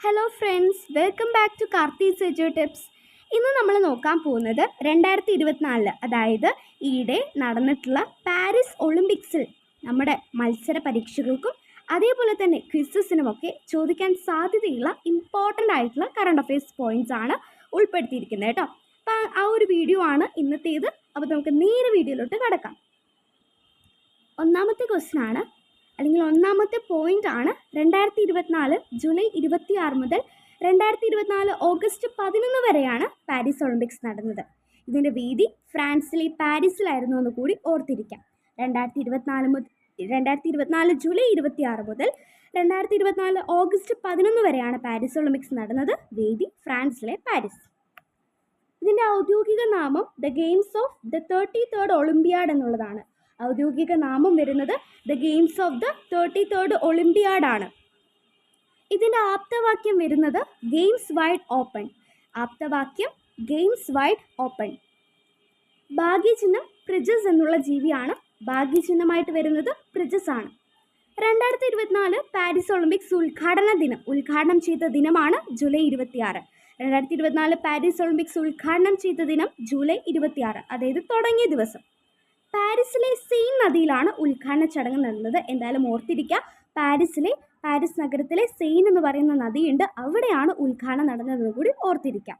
Hello friends welcome back to Karthi Seju tips ഇന്ന് നമ്മൾ നോക്കാൻ പോകുന്നത് രണ്ടായിരത്തി ഇരുപത്തിനാലിൽ അതായത് ഈയിടെ നടന്നിട്ടുള്ള പാരീസ് ഒളിമ്പിക്സിൽ നമ്മുടെ മത്സര പരീക്ഷകൾക്കും അതേപോലെ തന്നെ ക്വിസസിനുമൊക്കെ ചോദിക്കാൻ സാധ്യതയുള്ള ഇമ്പോർട്ടന്റ് ആയിട്ടുള്ള കറണ്ട് അഫയേഴ്സ് പോയിന്റ്സ് ആണ് ഉൾപ്പെടുത്തിയിരിക്കുന്നത് കേട്ടോ. അപ്പം ആ ഒരു വീഡിയോ ആണ് ഇന്നത്തേത്. അപ്പോൾ നമുക്ക് നേരെ വീഡിയോയിലോട്ട് കടക്കാം. ഒന്നാമത്തെ ക്വസ്റ്റ്യൻ ആണ് അല്ലെങ്കിൽ ഒന്നാമത്തെ പോയിന്റ് ആണ് രണ്ടായിരത്തി ഇരുപത്തിനാല് ജൂലൈ ഇരുപത്തി ആറ് മുതൽ രണ്ടായിരത്തി ഇരുപത്തിനാല് ഓഗസ്റ്റ് പതിനൊന്ന് വരെയാണ് പാരീസ് ഒളിമ്പിക്സ് നടന്നത്. ഇതിന്റെ വേദി ഫ്രാൻസിലെ പാരീസിലായിരുന്നു എന്ന് കൂടി ഓർത്തിരിക്കാം. രണ്ടായിരത്തി ഇരുപത്തിനാല് മുതൽ രണ്ടായിരത്തി ഇരുപത്തിനാല് ജൂലൈ ഇരുപത്തി ആറ് മുതൽ രണ്ടായിരത്തി ഇരുപത്തിനാല് ഓഗസ്റ്റ് പതിനൊന്ന് വരെയാണ് പാരീസ് ഒളിമ്പിക്സ് നടന്നത്. വേദി ഫ്രാൻസിലെ പാരീസ്. ഇതിന്റെ ഔദ്യോഗിക നാമം the games of the thirty third Olympiad എന്നുള്ളതാണ്. ഔദ്യോഗിക നാമം വരുന്നത് the games of the thirty third ഒളിമ്പിയാഡാണ് ഇതിന്റെ ആപ്തവാക്യം വരുന്നത് ഗെയിംസ് വൈഡ് ഓപ്പൺ ആപ്തവാക്യം ഗെയിംസ് വൈഡ് ഓപ്പൺ ഭാഗ്യചിഹ്നം പ്രിജസ് എന്നുള്ള ജീവിയാണ്. ഭാഗ്യചിഹ്നമായിട്ട് വരുന്നത് പ്രിജസ് ആണ്. രണ്ടായിരത്തി ഇരുപത്തിനാല് പാരീസ് ഒളിമ്പിക്സ് ഉദ്ഘാടന ദിനം. ഉദ്ഘാടനം ചെയ്ത ദിനമാണ് ജൂലൈ ഇരുപത്തിയാറ്. രണ്ടായിരത്തി ഇരുപത്തിനാല് പാരീസ് ഒളിമ്പിക്സ് ഉദ്ഘാടനം ചെയ്ത ദിനം ജൂലൈ ഇരുപത്തിയാറ്. അതായത് തുടങ്ങിയ ദിവസം. പാരീസിലെ സെയിൻ നദിയിലാണ് ഉദ്ഘാടന ചടങ്ങ് നടന്നത്. എന്തായാലും ഓർത്തിരിക്കുക പാരീസിലെ പാരീസ് നഗരത്തിലെ സെയിൻ എന്ന് പറയുന്ന നദിയുണ്ട്. അവിടെയാണ് ഉദ്ഘാടനം നടന്നതെന്ന് കൂടി ഓർത്തിരിക്കാം.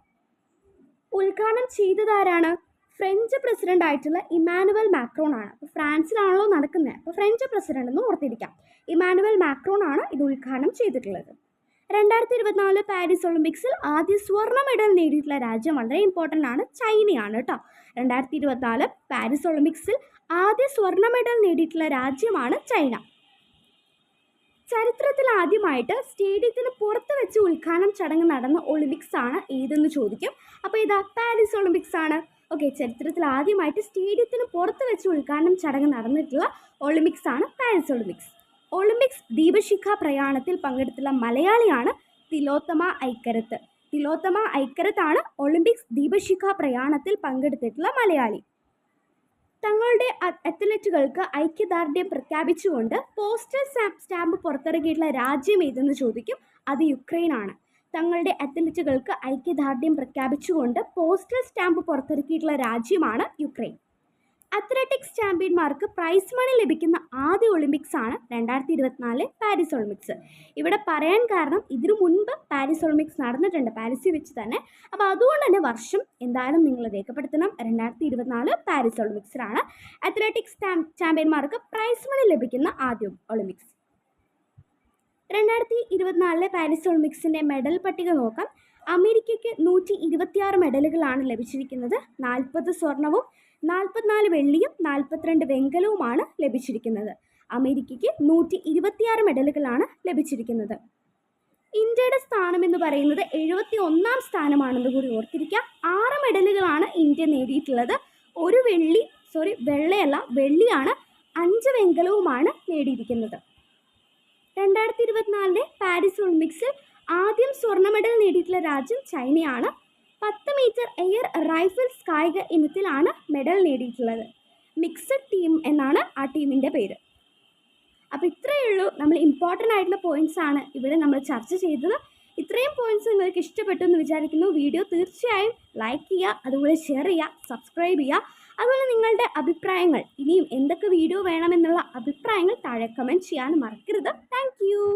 ഉദ്ഘാടനം ചെയ്തതാരാണ് ഫ്രഞ്ച് പ്രസിഡന്റ് ആയിട്ടുള്ള ഇമാനുവൽ മാക്രോൺ ആണ്. അപ്പോൾ ഫ്രാൻസിലാണല്ലോ നടക്കുന്നത്. അപ്പോൾ ഫ്രഞ്ച് പ്രസിഡന്റ് എന്ന് ഓർത്തിരിക്കാം. ഇമാനുവൽ മാക്രോൺ ആണ് ഇത് ഉദ്ഘാടനം ചെയ്തിട്ടുള്ളത്. രണ്ടായിരത്തി ഇരുപത്തിനാല് പാരീസ് ഒളിമ്പിക്സിൽ ആദ്യ സ്വർണ മെഡൽ നേടിയിട്ടുള്ള രാജ്യം വളരെ ഇമ്പോർട്ടന്റ് ആണ്. ചൈനയാണ് കേട്ടോ രണ്ടായിരത്തി ഇരുപത്തിനാല് പാരീസ് ഒളിമ്പിക്സിൽ ആദ്യ സ്വർണ മെഡൽ നേടിയിട്ടുള്ള രാജ്യമാണ് ചൈന. ചരിത്രത്തിൽ ആദ്യമായിട്ട് സ്റ്റേഡിയത്തിന് പുറത്ത് വെച്ച് ഉദ്ഘാടനം ചടങ്ങ് നടന്ന ഒളിമ്പിക്സ് ആണ് ഏതെന്ന് ചോദിക്കും. അപ്പോൾ ഇതാ പാരീസ് ഒളിമ്പിക്സ് ആണ്. ഓക്കെ ചരിത്രത്തിൽ ആദ്യമായിട്ട് സ്റ്റേഡിയത്തിന് പുറത്ത് വെച്ച് ഉദ്ഘാടനം ചടങ്ങ് നടന്നിട്ടുള്ള ഒളിമ്പിക്സ് ആണ് പാരീസ് ഒളിമ്പിക്സ്. ഒളിമ്പിക്സ് ദീപശിഖ പ്രയാണത്തിൽ പങ്കെടുത്തുള്ള മലയാളിയാണ് തിലോത്തമ ഐക്കരത്ത്. തിലോത്തമ ഐക്കരത്താണ് ഒളിമ്പിക്സ് ദീപശിഖ പ്രയാണത്തിൽ പങ്കെടുത്തിട്ടുള്ള മലയാളി. തങ്ങളുടെ അത്ലറ്റുകൾക്ക് ഐക്യദാർഢ്യം പ്രഖ്യാപിച്ചുകൊണ്ട് പോസ്റ്റൽ സ്റ്റാമ്പ് പുറത്തിറക്കിയിട്ടുള്ള രാജ്യം ഏതെന്ന് ചോദിക്കും അത് യുക്രൈൻ ആണ് തങ്ങളുടെ അത്ലറ്റുകൾക്ക് ഐക്യദാർഢ്യം പ്രഖ്യാപിച്ചുകൊണ്ട് പോസ്റ്റൽ സ്റ്റാമ്പ് പുറത്തിറക്കിയിട്ടുള്ള രാജ്യമാണ് യുക്രൈൻ. അത്ലറ്റിക്സ് ചാമ്പ്യന്മാർക്ക് പ്രൈസ് മണി ലഭിക്കുന്ന ആദ്യ ഒളിമ്പിക്സ് ആണ് രണ്ടായിരത്തി ഇരുപത്തിനാല് പാരീസ് ഒളിമ്പിക്സ് ഇവിടെ പറയാൻ കാരണം ഇതിനു മുൻപ് പാരീസ് ഒളിമ്പിക്സ് നടന്നിട്ടുണ്ട് പാരീസിൽ വെച്ച് തന്നെ. അപ്പോൾ അതുകൊണ്ട് തന്നെ വർഷം എന്തായാലും നിങ്ങൾ രേഖപ്പെടുത്തണം. രണ്ടായിരത്തി ഇരുപത്തിനാല് പാരീസ് ഒളിമ്പിക്സിലാണ് അത്ലറ്റിക്സ് ചാമ്പ്യന്മാർക്ക് പ്രൈസ് മണി ലഭിക്കുന്ന ആദ്യ ഒളിമ്പിക്സ് രണ്ടായിരത്തി ഇരുപത്തിനാലിലെ പാരീസ് ഒളിമ്പിക്സിന്റെ മെഡൽ പട്ടിക നോക്കാം. അമേരിക്കയ്ക്ക് നൂറ്റി ഇരുപത്തിയാറ് മെഡലുകളാണ് ലഭിച്ചിരിക്കുന്നത്. നാൽപ്പത് സ്വർണവും നാൽപ്പത്തിനാല് വെള്ളിയും നാൽപ്പത്തിരണ്ട് വെങ്കലവുമാണ് ലഭിച്ചിരിക്കുന്നത്. അമേരിക്കയ്ക്ക് നൂറ്റി ഇരുപത്തിയാറ് മെഡലുകളാണ് ലഭിച്ചിരിക്കുന്നത്. ഇന്ത്യയുടെ സ്ഥാനം എന്ന് പറയുന്നത് എഴുപത്തി ഒന്നാം സ്ഥാനമാണെന്ന് കൂടി ഓർത്തിരിക്കുക ആറ് മെഡലുകളാണ് ഇന്ത്യ നേടിയിട്ടുള്ളത്. ഒരു വെള്ളി സോറി വെള്ളയല്ല വെള്ളിയാണ് അഞ്ച് വെങ്കലവുമാണ് നേടിയിരിക്കുന്നത്. രണ്ടായിരത്തി ഇരുപത്തിനാലിലെ പാരീസ് ഒളിമ്പിക്സിൽ ആദ്യം സ്വർണ മെഡൽ നേടിയിട്ടുള്ള രാജ്യം ചൈനയാണ്. പത്ത് മീറ്റർ എയർ റൈഫിൾസ് കായിക ഇനത്തിലാണ് മെഡൽ നേടിയിട്ടുള്ളത്. മിക്സഡ് ടീം എന്നാണ് ആ ടീമിന്റെ പേര്. അപ്പോൾ ഇത്രയേ ഉള്ളൂ. നമ്മൾ ഇമ്പോർട്ടന്റ് ആയിട്ടുള്ള പോയിന്റ്സ് ആണ് ഇവിടെ നമ്മൾ ചർച്ച ചെയ്തത്. ഇത്രയും പോയിന്റ്സ് നിങ്ങൾക്ക് ഇഷ്ടപ്പെട്ടു എന്ന് വിചാരിക്കുന്നു. വീഡിയോ തീർച്ചയായും ലൈക്ക് ചെയ്യുക അതുപോലെ ഷെയർ ചെയ്യുക സബ്സ്ക്രൈബ് ചെയ്യുക. അതുപോലെ നിങ്ങളുടെ അഭിപ്രായങ്ങൾ ഇനിയും എന്തൊക്കെ വീഡിയോ വേണമെന്നുള്ള അഭിപ്രായങ്ങൾ താഴെ കമന്റ് ചെയ്യാൻ മറക്കരുത്. താങ്ക്